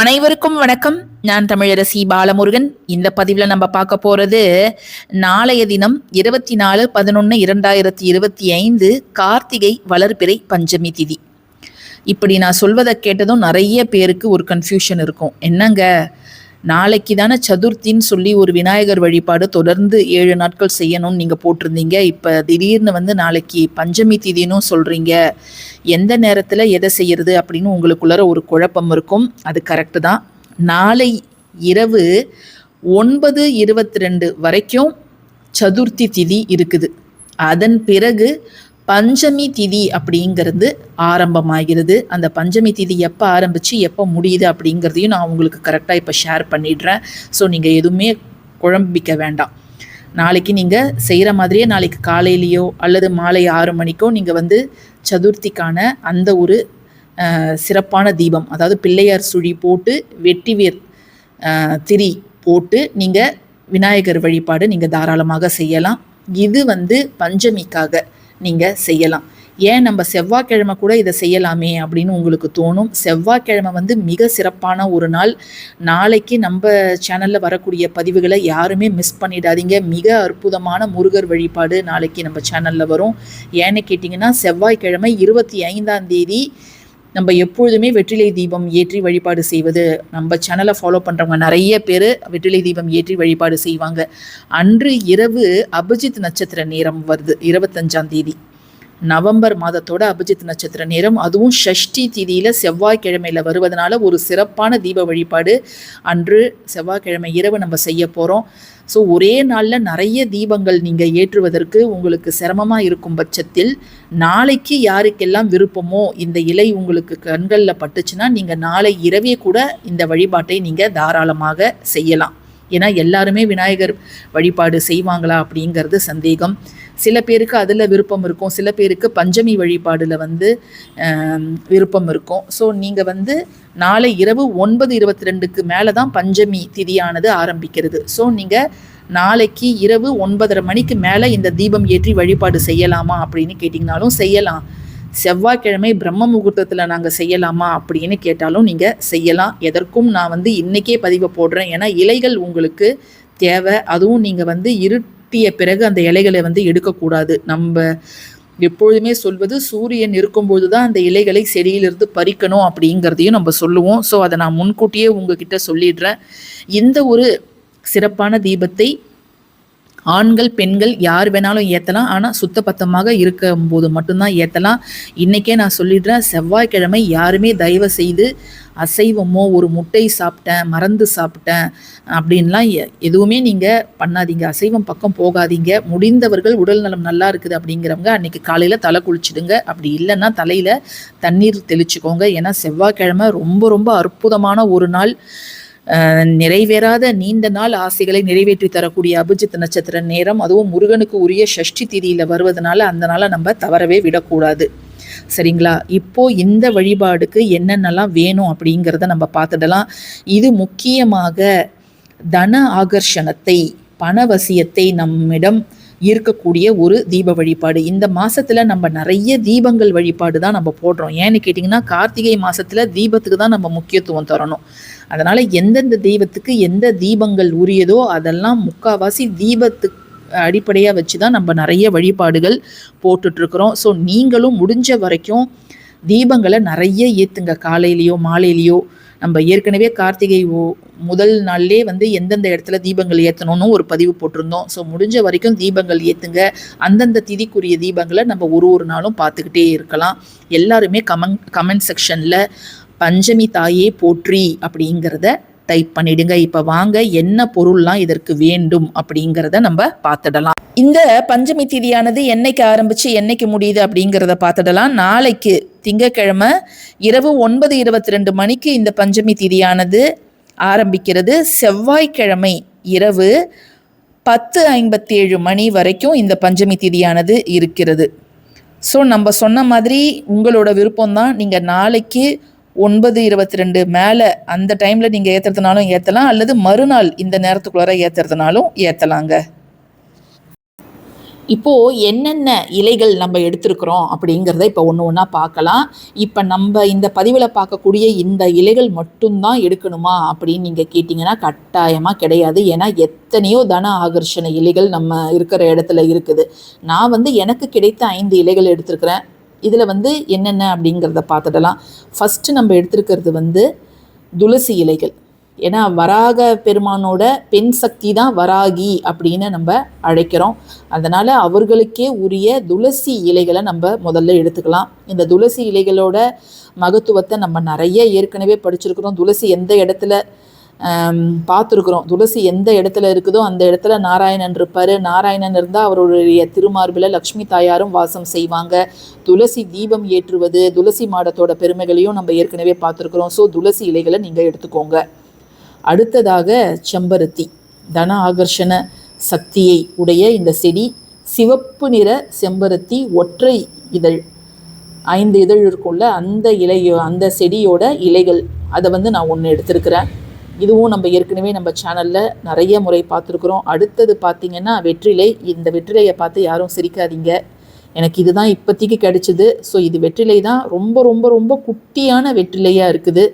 அனைவருக்கும் வணக்கம். நான் தமிழரசி பாலமுருகன். இந்த பதிவில் நம்ம பார்க்க போகிறது நாளைய தினம் இருபத்தி நாலு பதினொன்று இரண்டாயிரத்தி இருபத்தி ஐந்து கார்த்திகை வளர்பிறை பஞ்சமி திதி. இப்படி நான் சொல்வதை கேட்டதும் நிறைய பேருக்கு ஒரு கன்ஃபியூஷன் இருக்கும். என்னங்க? நாளைக்கு தானே சதுர்த்தின்னு சொல்லி ஒரு விநாயகர் வழிபாடு தொடர்ந்து ஏழு நாட்கள் செய்யணும்னு நீங்கள் போட்டிருந்தீங்க. இப்போ திடீர்னு வந்து நாளைக்கு பஞ்சமி திதினும் சொல்கிறீங்க எந்த நேரத்தில் எதை செய்யறது அப்படின்னு உங்களுக்குள்ளார ஒரு குழப்பம் இருக்கும். அது கரெக்டு தான். நாளை இரவு ஒன்பது இருபத்தி ரெண்டு வரைக்கும் சதுர்த்தி திதி இருக்குது. அதன் பிறகு பஞ்சமி திதி அப்படிங்கிறது ஆரம்பமாகிறது. அந்த பஞ்சமி திதி எப்போ ஆரம்பித்து எப்போ முடியுது அப்படிங்கிறதையும் நான் உங்களுக்கு கரெக்டாக இப்போ ஷேர் பண்ணிடுறேன். ஸோ நீங்கள் எதுவுமே குழம்பிக்க வேண்டாம். நாளைக்கு நீங்கள் செய்கிற மாதிரியே நாளைக்கு காலையிலையோ அல்லது மாலை ஆறு மணிக்கோ நீங்கள் வந்து சதுர்த்திக்கான அந்த ஒரு சிறப்பான தீபம் அதாவது பிள்ளையார் சுழி போட்டு வெட்டிவேர் திரி போட்டு நீங்கள் விநாயகர் வழிபாடு நீங்கள் தாராளமாக செய்யலாம். இது வந்து பஞ்சமிக்காக. நீங்கள் செய்யலாம். ஏன் நம்ம செவ்வாய்க்கிழமை கூட இதை செய்யலாமே அப்படின்னு உங்களுக்கு தோணும்? செவ்வாய்க்கிழமை வந்து மிக சிறப்பான ஒரு நாள். நாளைக்கு நம்ம சேனலில் வரக்கூடிய பதிவுகளை யாருமே மிஸ் பண்ணிடாதீங்க. மிக அற்புதமான முருகர் வழிபாடு நாளைக்கு நம்ம சேனலில் வரும். ஏன்னு கேட்டிங்கன்னா செவ்வாய்க்கிழமை இருபத்தி ஐந்தாம் தேதி நம்ம எப்பொழுதுமே வெற்றிலை தீபம் ஏற்றி வழிபாடு செய்வது. நம்ம சேனலை ஃபாலோ பண்ணுறவங்க நிறைய பேர் வெற்றிலை தீபம் ஏற்றி வழிபாடு செய்வாங்க. அன்று இரவு அபிஜித் நட்சத்திர நேரம் வருது இருபத்தஞ்சாம் தேதி. நவம்பர் மாதத்தோட அபிஜித் நட்சத்திர நேரம். அதுவும் ஷஷ்டி திதியில் செவ்வாய்க்கிழமையில் வருவதனால ஒரு சிறப்பான தீப வழிபாடு அன்று செவ்வாய்க்கிழமை இரவு நம்ம செய்ய போகிறோம் ஸோ ஒரே நாளில் நிறைய தீபங்கள் நீங்கள் ஏற்றுவதற்கு உங்களுக்கு சிரமமாக இருக்கும் பட்சத்தில் நாளைக்கு யாருக்கெல்லாம் விருப்பமோ இந்த இலை உங்களுக்கு கண்களில் பட்டுச்சுன்னா நீங்கள் நாளை இரவே கூட இந்த வழிபாட்டை நீங்கள் தாராளமாக செய்யலாம். ஏன்னா எல்லாருமே விநாயகர் வழிபாடு செய்வாங்களா அப்படிங்கிறது சந்தேகம். சில பேருக்கு அதில் விருப்பம் இருக்கும். சில பேருக்கு பஞ்சமி வழிபாடில் வந்து விருப்பம் இருக்கும். ஸோ நீங்கள் வந்து நாளை இரவு ஒன்பது இருபத்தி ரெண்டுக்கு மேலே தான் பஞ்சமி திதியானது ஆரம்பிக்கிறது. ஸோ நீங்கள் நாளைக்கு இரவு ஒன்பதரை மணிக்கு மேலே இந்த தீபம் ஏற்றி வழிபாடு செய்யலாமா அப்படின்னு கேட்டிங்கனாலும் செய்யலாம். செவ்வாய்க்கிழமை பிரம்ம முகூர்த்தத்தில் நாங்கள் செய்யலாமா அப்படின்னு கேட்டாலும் நீங்கள் செய்யலாம். எதற்கும் நான் வந்து இன்றைக்கே பதிவை போடுறேன். ஏன்னா இலைகள் உங்களுக்கு தேவை. அதுவும் நீங்கள் வந்து இருட்டிய பிறகு அந்த இலைகளை வந்து எடுக்கக்கூடாது. நம்ம எப்பொழுதுமே சொல்வது சூரியன் இருக்கும்போது தான் அந்த இலைகளை செடியிலிருந்து பறிக்கணும் அப்படிங்கிறதையும் நம்ம சொல்லுவோம். ஸோ அதை நான் முன்கூட்டியே உங்ககிட்ட சொல்லிடுறேன். இந்த ஒரு சிறப்பான தீபத்தை ஆண்கள் பெண்கள் யார் வேணாலும் ஏற்றலாம் ஆனால் சுத்தபத்தமாக இருக்கும்போது மட்டும்தான் ஏற்றலாம் இன்றைக்கே நான் சொல்லிடுறேன் செவ்வாய்க்கிழமை யாருமே தயவு செய்து அசைவமோ ஒரு முட்டை சாப்பிட்டேன் மறந்து சாப்பிட்டேன் அப்படின்லாம் எதுவுமே நீங்கள் பண்ணாதீங்க. அசைவம் பக்கம் போகாதீங்க. முடிந்தவர்கள் உடல் நலம் நல்லா இருக்குது அப்படிங்கிறவங்க அன்றைக்கி காலையில் தலை குளிச்சுடுங்க. அப்படி இல்லைன்னா தலையில் தண்ணீர் தெளிச்சுக்கோங்க. ஏன்னா செவ்வாய்க்கிழமை ரொம்ப ரொம்ப அற்புதமான ஒரு நாள். நிறைவேறாத நீண்ட நாள் ஆசைகளை நிறைவேற்றி தரக்கூடிய அபிஜித் நட்சத்திர நேரம் அதுவும் முருகனுக்கு உரிய ஷஷ்டி திதியில் வருவதனால அந்த நாளை நம்ம தவறவே விடக்கூடாது. சரிங்களா? இப்போ இந்த வழிபாடுக்கு என்னென்னலாம் வேணும் அப்படிங்கிறத நம்ம பார்த்துடலாம். இது முக்கியமாக தன ஆகர்ஷணத்தை பணவசியத்தை நம்மிடம் இருக்கக்கூடிய ஒரு தீப வழிபாடு. இந்த மாசத்துல நம்ம நிறைய தீபங்கள் வழிபாடு தான் நம்ம போடுறோம். ஏன்னு கேட்டிங்கன்னா கார்த்திகை மாசத்துல தீபத்துக்கு தான் நம்ம முக்கியத்துவம் தரணும். அதனால் எந்தெந்த தெய்வத்துக்கு எந்த தீபங்கள் உரியதோ அதெல்லாம் முக்கால்வாசி தீபத்துக்கு அடிப்படையாக வச்சு தான் நம்ம நிறைய வழிபாடுகள் போட்டுட்ருக்குறோம். ஸோ நீங்களும் முடிஞ்ச வரைக்கும் தீபங்களை நிறைய ஏற்றுங்க காலையிலையோ மாலையிலையோ நம்ம ஏற்கனவே கார்த்திகை முதல் நாள்லேயே வந்து எந்தெந்த இடத்துல தீபங்கள் ஏற்றணும்னு ஒரு பதிவு போட்டிருந்தோம். ஸோ முடிஞ்ச வரைக்கும் தீபங்கள் ஏற்றுங்க அந்தந்த திதிக்குரிய தீபங்களை நம்ம ஒரு ஒரு நாளும் பார்த்துக்கிட்டே இருக்கலாம். எல்லாருமே கமெண்ட் கமெண்ட் செக்ஷனில் பஞ்சமி தாயே போற்றி அப்படிங்கிறத டைப் பண்ணிடுங்க. இப்போ வாங்க என்ன பொருள்லாம் இதற்கு வேண்டும் அப்படிங்கிறத நம்ம பார்த்துடலாம். இந்த பஞ்சமி திதியானது என்னைக்கு ஆரம்பிச்சு என்னைக்கு முடியுது அப்படிங்கிறத பார்த்துடலாம். நாளைக்கு திங்கக்கிழமை இரவு ஒன்பது இருபத்தி ரெண்டு மணிக்கு இந்த பஞ்சமி திதியானது ஆரம்பிக்கிறது. செவ்வாய்க்கிழமை இரவு பத்து ஐம்பத்தேழு மணி வரைக்கும் இந்த பஞ்சமி திதியானது இருக்கிறது. ஸோ நம்ம சொன்ன மாதிரி உங்களோட விருப்பம் தான் நீங்கள் நாளைக்கு ஒன்பது இருபத்தி ரெண்டு மேலே அந்த டைமில் நீங்கள் ஏற்றுறதுனாலும் ஏற்றலாம் அல்லது மறுநாள் இந்த நேரத்துக்குள்ளார ஏற்றுறதுனாலும் ஏற்றலாங்க இப்போது என்னென்ன இலைகள் நம்ம எடுத்திருக்கிறோம் அப்படிங்கிறத இப்போ ஒன்று ஒன்றா பார்க்கலாம். இப்போ நம்ம இந்த பதிவில் பார்க்கக்கூடிய இந்த இலைகள் மட்டும்தான் எடுக்கணுமா அப்படின்னு நீங்கள் கேட்டிங்கன்னா கட்டாயமாக கிடையாது. ஏன்னா எத்தனையோ தன ஆகர்ஷண இலைகள் நம்ம இருக்கிற இடத்துல இருக்குது. நான் வந்து எனக்கு கிடைத்த ஐந்து இலைகள் எடுத்திருக்கிறேன். இதில் வந்து என்னென்ன அப்படிங்கிறத பார்த்துடலாம். ஃபஸ்ட்டு நம்ம எடுத்துருக்கிறது வந்து துளசி இலைகள். ஏன்னா வராக பெருமானோட பெண் சக்தி தான் வராகி அப்படின்னு நம்ம அழைக்கிறோம். அதனால் அவர்களுக்கே உரிய துளசி இலைகளை நம்ம முதல்ல எடுத்துக்கலாம். இந்த துளசி இலைகளோட மகத்துவத்தை நம்ம நிறைய ஏற்கனவே படிச்சிருக்கிறோம். துளசி எந்த இடத்துல பார்த்துருக்குறோம். துளசி எந்த இடத்துல இருக்குதோ அந்த இடத்துல நாராயணன் இருப்பார். நாராயணன் இருந்தால் அவருடைய திருமார்பில் லக்ஷ்மி தாயாரும் வாசம் செய்வாங்க. துளசி தீபம் ஏற்றுவது துளசி மாடத்தோட பெருமைகளையும் நம்ம ஏற்கனவே பார்த்துருக்குறோம். ஸோ துளசி இலைகளை நீங்கள் எடுத்துக்கோங்க. அடுத்ததாக செம்பருத்தி. தன ஆகர்ஷண சக்தியை உடைய இந்த செடி சிவப்பு நிற செம்பருத்தி ஒற்றை இதழ் ஐந்து இதழ் இருக்கும்ல அந்த இலையோ அந்த செடியோட இலைகள். அதை வந்து நான் ஒன்று எடுத்திருக்கிறேன். இதுவும் நம்ம ஏற்கனவே நம்ம சேனலில் நிறைய முறை பார்த்துருக்குறோம். அடுத்தது பார்த்திங்கன்னா வெற்றிலை. இந்த வெற்றிலையை பார்த்து யாரும் சிரிக்காதீங்க. எனக்கு இதுதான் இப்போதைக்கு கிடைச்சிது. ஸோ இது வெற்றிலை தான். ரொம்ப ரொம்ப ரொம்ப குட்டியான வெற்றிலையாக இருக்குது.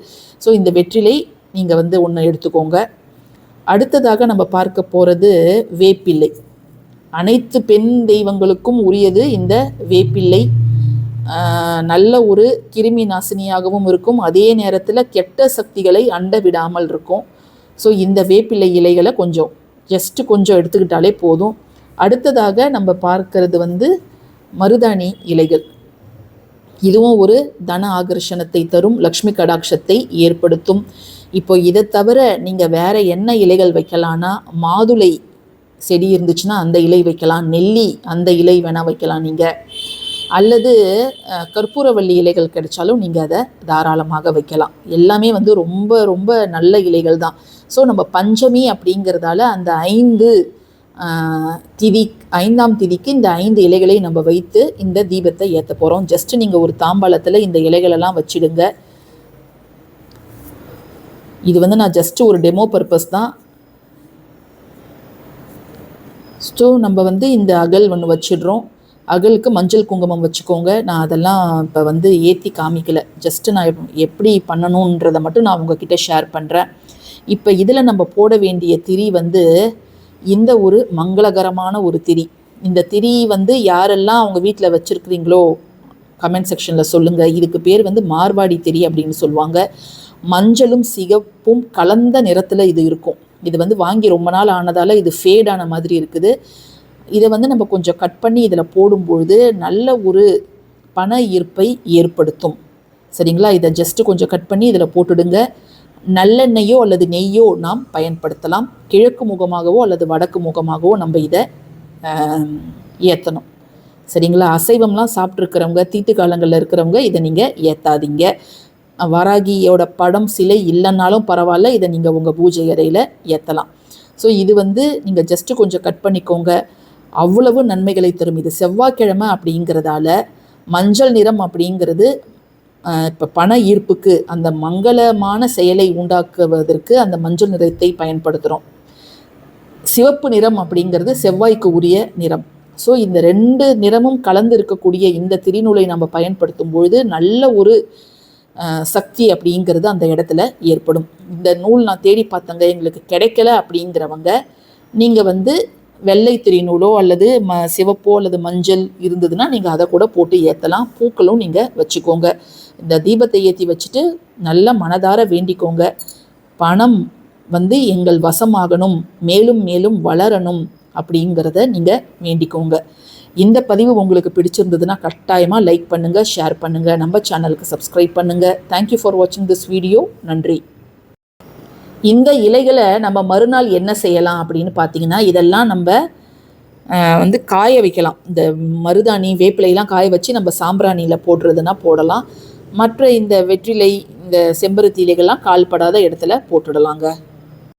ஸோ இந்த வெற்றிலை நீங்கள் வந்து ஒன்று எடுத்துக்கோங்க. அடுத்ததாக நம்ம பார்க்க போகிறது வேப்பிள்ளை. அனைத்து பெண் தெய்வங்களுக்கும் உரியது இந்த வேப்பிள்ளை. நல்ல ஒரு கிருமி நாசினியாகவும் இருக்கும். அதே நேரத்தில் கெட்ட சக்திகளை அண்ட விடாமல் இருக்கும். ஸோ இந்த வேப்பிலை இலைகளை கொஞ்சம் ஜஸ்ட்டு கொஞ்சம் எடுத்துக்கிட்டாலே போதும். அடுத்ததாக நம்ம பார்க்கறது வந்து மருதாணி இலைகள். இதுவும் ஒரு தன ஆகர்ஷணத்தை தரும் லக்ஷ்மி கடாட்சத்தை ஏற்படுத்தும். இப்போ இதை தவிர நீங்கள் வேறு என்ன இலைகள் வைக்கலான்னா மாதுளை செடி இருந்துச்சுன்னா அந்த இலை வைக்கலாம் நெல்லி அந்த இலை வேணால் வைக்கலாம் நீங்கள் அல்லது கற்பூரவள்ளி இலைகள் கிடைச்சாலும் நீங்கள் அதை தாராளமாக வைக்கலாம். எல்லாமே வந்து ரொம்ப ரொம்ப நல்ல இலைகள் தான். ஸோ நம்ம பஞ்சமி அப்படிங்கிறதால அந்த ஐந்து திதி ஐந்தாம் திதிக்கு இந்த ஐந்து இலைகளை நம்ம வைத்து இந்த தீபத்தை ஏற்ற போகிறோம் ஜஸ்ட்டு நீங்கள் ஒரு தாம்பாளத்தில் இந்த இலைகளெல்லாம் வச்சிடுங்க. இது வந்து நான் ஜஸ்ட்டு ஒரு டெமோ பர்பஸ் தான். ஸோ நம்ம வந்து இந்த அகல் ஒன்று வச்சிடுறோம். அகலுக்கு மஞ்சள் குங்குமம் வச்சுக்கோங்க. நான் அதெல்லாம் இப்போ வந்து ஏற்றி காமிக்கலை. ஜஸ்ட்டு நான் எப்படி பண்ணணுன்றதை மட்டும் நான் உங்ககிட்ட ஷேர் பண்ணுறேன் இப்போ இதில் நம்ம போட வேண்டிய திரி வந்து இந்த ஒரு மங்களகரமான ஒரு திரி. இந்த திரி வந்து யாரெல்லாம் அவங்க வீட்டில் வச்சுருக்கிறீங்களோ கமெண்ட் செக்ஷனில் சொல்லுங்கள் இதுக்கு பேர் வந்து மார்வாடி திரி அப்படின்னு சொல்லுவாங்க. மஞ்சளும் சிகப்பும் கலந்த நிறத்தில் இது இருக்கும். இது வந்து வாங்கி ரொம்ப நாள் ஆனதால் இது ஃபேடான மாதிரி இருக்குது. இதை வந்து நம்ம கொஞ்சம் கட் பண்ணி இதில் போடும்பொழுது நல்ல ஒரு பண ஈர்ப்பை ஏற்படுத்தும். சரிங்களா? இதை ஜஸ்ட்டு கொஞ்சம் கட் பண்ணி இதில் போட்டுடுங்க. நல்லெண்ணெயோ அல்லது நெய்யோ நாம் பயன்படுத்தலாம். கிழக்கு முகமாகவோ அல்லது வடக்கு முகமாகவோ நம்ம இதை ஏற்றணும் சரிங்களா? அசைவம்லாம் சாப்பிட்ருக்கிறவங்க தீட்டு காலங்களில் இருக்கிறவங்க இதை நீங்கள் ஏற்றாதீங்க வராகியோட படம் சிலை இல்லைன்னாலும் பரவாயில்ல இதை நீங்கள் உங்கள் பூஜை அறையில் ஏற்றலாம் ஸோ இது வந்து நீங்கள் ஜஸ்ட்டு கொஞ்சம் கட் பண்ணிக்கோங்க. அவ்வளவு நன்மைகளை தரும். இது செவ்வாய்க்கிழமை அப்படிங்கிறதால மஞ்சள் நிறம் அப்படிங்கிறது இப்போ பண ஈர்ப்புக்கு அந்த மங்களமான செயலை உண்டாக்குவதற்கு அந்த மஞ்சள் நிறத்தை பயன்படுத்துகிறோம் சிவப்பு நிறம் அப்படிங்கிறது செவ்வாய்க்கு உரிய நிறம். ஸோ இந்த ரெண்டு நிறமும் கலந்து இருக்கக்கூடிய இந்த திருநூலை நம்ம பயன்படுத்தும் பொழுது நல்ல ஒரு சக்தி அப்படிங்கிறது அந்த இடத்துல ஏற்படும். இந்த நூல் நான் தேடி பார்த்தங்க எங்களுக்கு கிடைக்கல அப்படிங்கிறவங்க நீங்கள் வந்து வெள்ளை திரிநூலோ அல்லது ம சிவப்போ அல்லது மஞ்சள் இருந்ததுன்னா நீங்கள் அதை கூட போட்டு ஏற்றலாம் பூக்களும் நீங்கள் வச்சுக்கோங்க. இந்த தீபத்தை ஏற்றி வச்சுட்டு நல்ல மனதார வேண்டிக்கோங்க. பணம் வந்து எங்கள் வசமாகணும். மேலும் மேலும் வளரணும் அப்படிங்கிறத நீங்கள் வேண்டிக்கோங்க. இந்த பதிவு உங்களுக்கு பிடிச்சிருந்ததுன்னா கட்டாயமாக லைக் பண்ணுங்கள் ஷேர் பண்ணுங்கள் நம்ம சேனலுக்கு சப்ஸ்கிரைப் பண்ணுங்கள் தேங்க்யூ ஃபார் வாட்சிங் திஸ் வீடியோ நன்றி. இந்த இலைகளை நம்ம மறுநாள் என்ன செய்யலாம் அப்படின்னு பார்த்தீங்கன்னா இதெல்லாம் நம்ம வந்து காய வைக்கலாம். இந்த மருதாணி வேப்பிலையெல்லாம் காய வச்சு நம்ம சாம்பிராணியில் போடுறதுனா போடலாம். மற்ற இந்த வெற்றிலை இந்த செம்பருத்தி இலைகள்லாம் கால்படாத இடத்துல போட்டுடலாங்க.